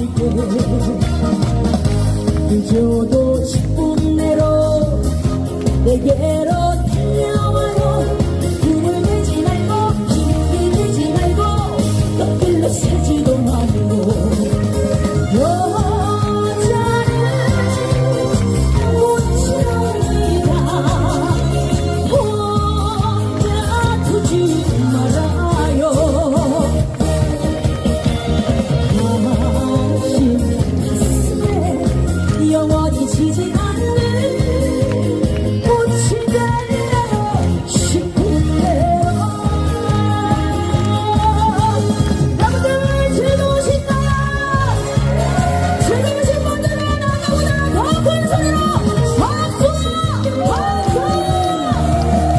이제 늦어도 10분 내로 내게로 달려와요. 꿈을 내지 말고 힘이 내지 말고 거길로 세지도 말고 有我的奇迹。